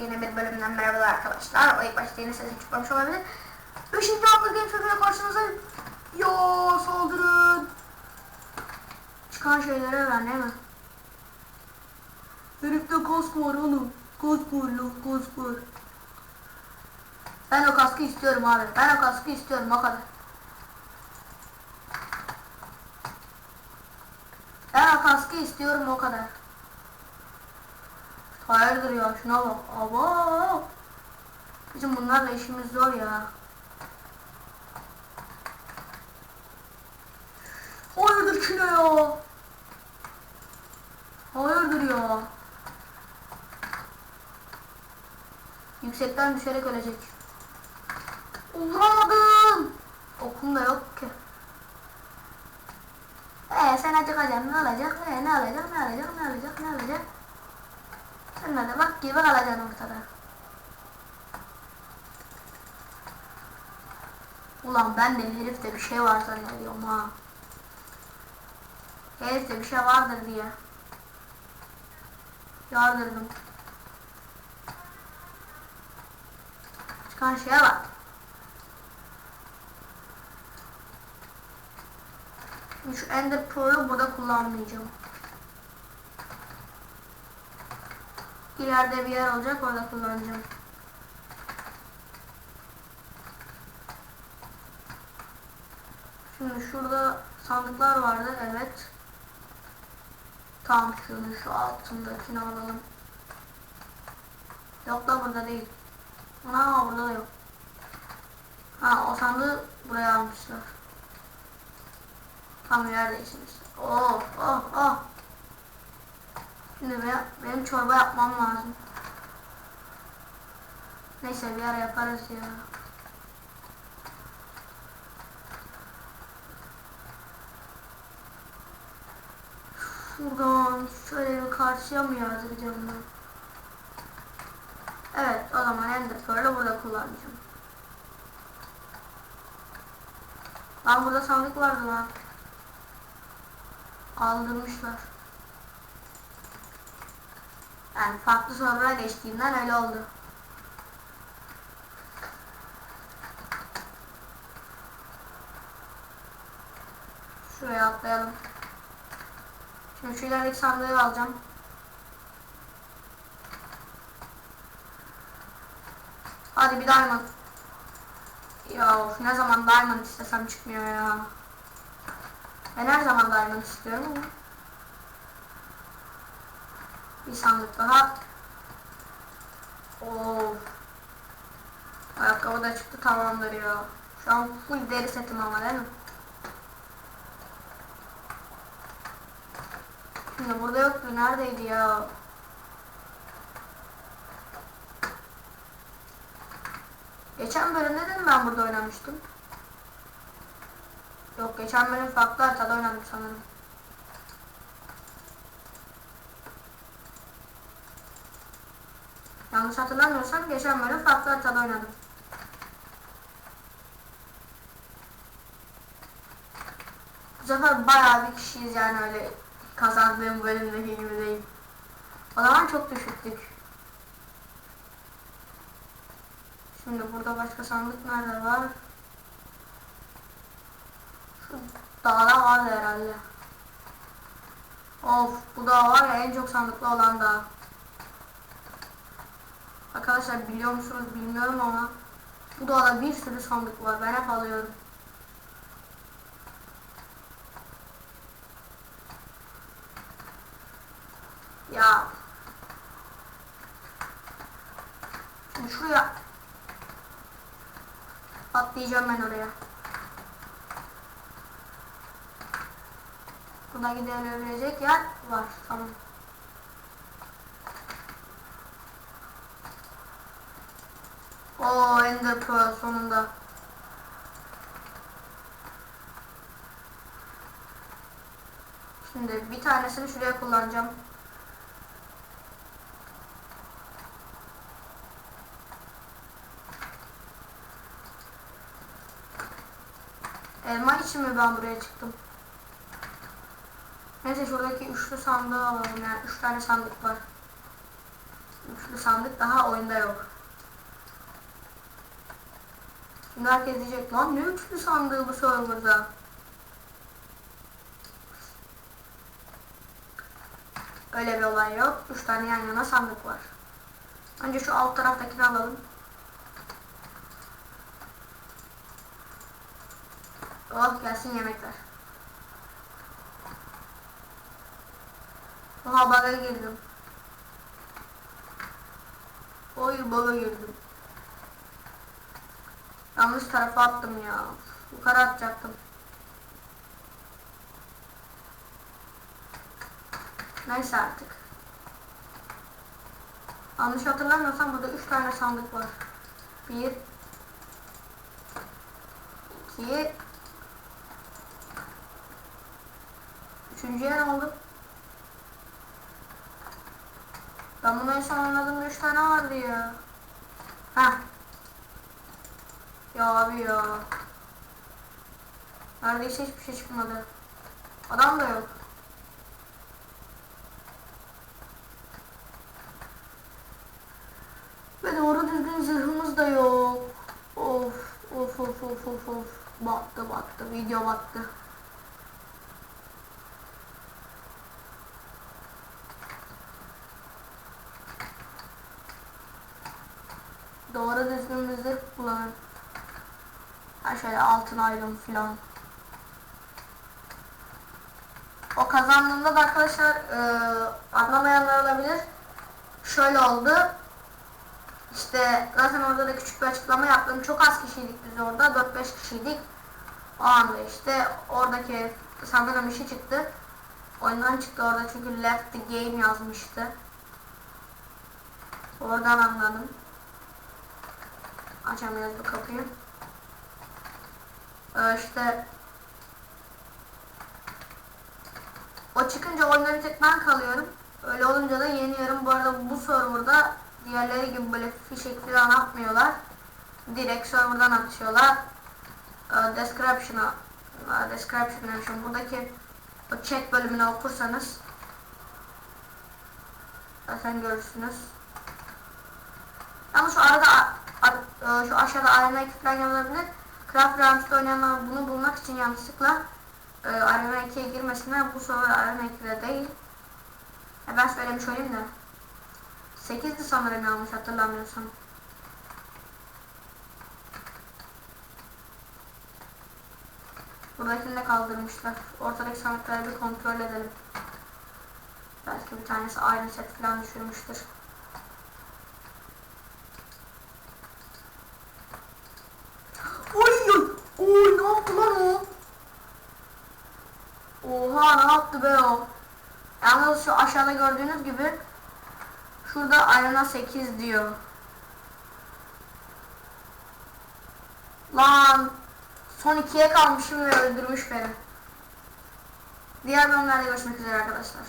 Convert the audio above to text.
Yeni bir bölümden merhabalar arkadaşlar. O ilk başta yeni sesim çıkmamış olabilir. Beşinci Hunger Games çocuğuyla karşınızdayım. Yo saldırın. Çıkan şeylere ver değil mi? Herifte kask var oğlum. Kask var lan kask var. Ben o kaskı istiyorum abi. Ben o kaskı istiyorum o kadar. Ben o kaskı istiyorum o kadar. Hayırdır ya şuna bak. Aba. Bizim bunlarla işimiz zor ya. Hayırdır şuna ya. Hayırdır ya. Yüksekten düşerek ölecek. Vuramadım. Okum da yok ki. Ee sen acıkacaksın ne olacak? Ee ne olacak ne olacak ne olacak ne olacak? Sen de bak gibi kalacaksın ortada. Ulan ben de herifte bir şey var zannediyorum ha. Herifte bir şey vardır diye. Yardırdım. Çıkan şeye bak. Şu Ender Pearl'ü burada kullanmayacağım. İleride bir yer olacak orada kullanacağım. Şimdi şurada sandıklar vardı evet. Tam şunu şu altındakini alalım. Yok da burada değil. Ana burada da yok. Ha o sandığı buraya almışlar. Tam yerdeysiniz. Oh oh oh. Şimdi benim, benim çorba yapmam lazım. Neyse bir ara yaparız ya. Şuradan şöyle bir karşıya mı yazdıracağım ben? Evet o zaman Ender Pearl'ı burada kullanacağım. Lan burada sandık vardı lan. Aldırmışlar. Yani farklı server'a geçtiğimden öyle oldu. Şuraya atlayalım. Şimdi şu ilerideki sandığı alacağım. Hadi bir diamond. Ya of, ne zaman diamond istesem çıkmıyor ya. Ben her zaman diamond istiyorum ama. Bir sandık daha. Of. Ayakkabı da çıktı tamamdır ya. Şu an full deri setim ama değil mi? Şimdi burada yoktu. Neredeydi ya? Geçen bölümde de ben burada oynamıştım? Yok geçen bölüm farklı haritada oynadım sanırım. Yanlış hatırlamıyorsam geçen bölüm farklı haritada oynadım. Bu sefer bayağı bir kişiyiz yani öyle kazandığım bölümdeki gibi değil. O zaman çok düşüktük. Şimdi burada başka sandık nerede var? Şu dağda vardı herhalde. Of bu dağ var ya en çok sandıklı olan dağ. Arkadaşlar biliyor musunuz bilmiyorum ama bu dağda bir sürü sandık var. Ben hep alıyorum. Ya. Şimdi şuraya atlayacağım ben oraya. Burada gidebilecek yer var. Tamam. Oo Ender Pearl sonunda. Şimdi bir tanesini şuraya kullanacağım. Elma için mi ben buraya çıktım? Neyse şuradaki üçlü sandığı alalım yani üç tane sandık var. Üçlü sandık daha oyunda yok. Şimdi herkes diyecek lan ne üçlü sandığı bu serverda. Öyle bir olay yok. Üç tane yan yana sandık var. Önce şu alt taraftakini alalım. Oh gelsin yemekler. Oha baga girdim. Oy baga girdim. Yanlış tarafa attım ya. Yukarı atacaktım. Neyse artık. Yanlış hatırlamıyorsam burada üç tane sandık var. Bir, iki, üçüncüye ne oldu? Ben bunu en son anladığımda üç tane vardı ya. Heh. Ya abi ya. Neredeyse hiçbir şey çıkmadı. Adam da yok. Ve doğru düzgün zırhımız da yok. Of of of of of of. Battı battı. Video battı. Doğru düzgün bir zırh kullanın. Altın ayrım filan. O kazandığımda da arkadaşlar e, anlamayanlar olabilir. Şöyle oldu. İşte zaten orada da küçük bir açıklama yaptım. Çok az kişiydik biz orada. 4-5 kişiydik. O anda işte oradaki sanırım işi çıktı. Oyundan çıktı orada çünkü left the game yazmıştı. Oradan anladım. Açamıyoruz bu kapıyı. Ee, işte o çıkınca bir tek ben kalıyorum. Öyle olunca da yeniyorum. Bu arada bu serverda diğerleri gibi böyle fişek falan atmıyorlar. Direkt serverdan atıyorlar. Ee, description'a description demişim. Buradaki o chat bölümünü okursanız zaten görürsünüz. Ama şu arada e, şu aşağıda arena 2 falan yazılabilir. Craft Rams'da oynayanlar bunu bulmak için yanlışlıkla e, arena 2'ye girmesinler. Bu server arena 2'de değil. E, ben söylemiş olayım da. 8'di sanırım yanlış hatırlamıyorsam. Buradakini de kaldırmışlar. Ortadaki sandıkları bir kontrol edelim. Belki bir tanesi Iron Set falan düşürmüştür. Oy oy oy ne yaptı lan o? Oha ne yaptı be o? Yalnız şu aşağıda gördüğünüz gibi şurada arena 8 diyor. Lan son ikiye kalmışım ve öldürmüş beni. Diğer bölümlerde görüşmek üzere arkadaşlar.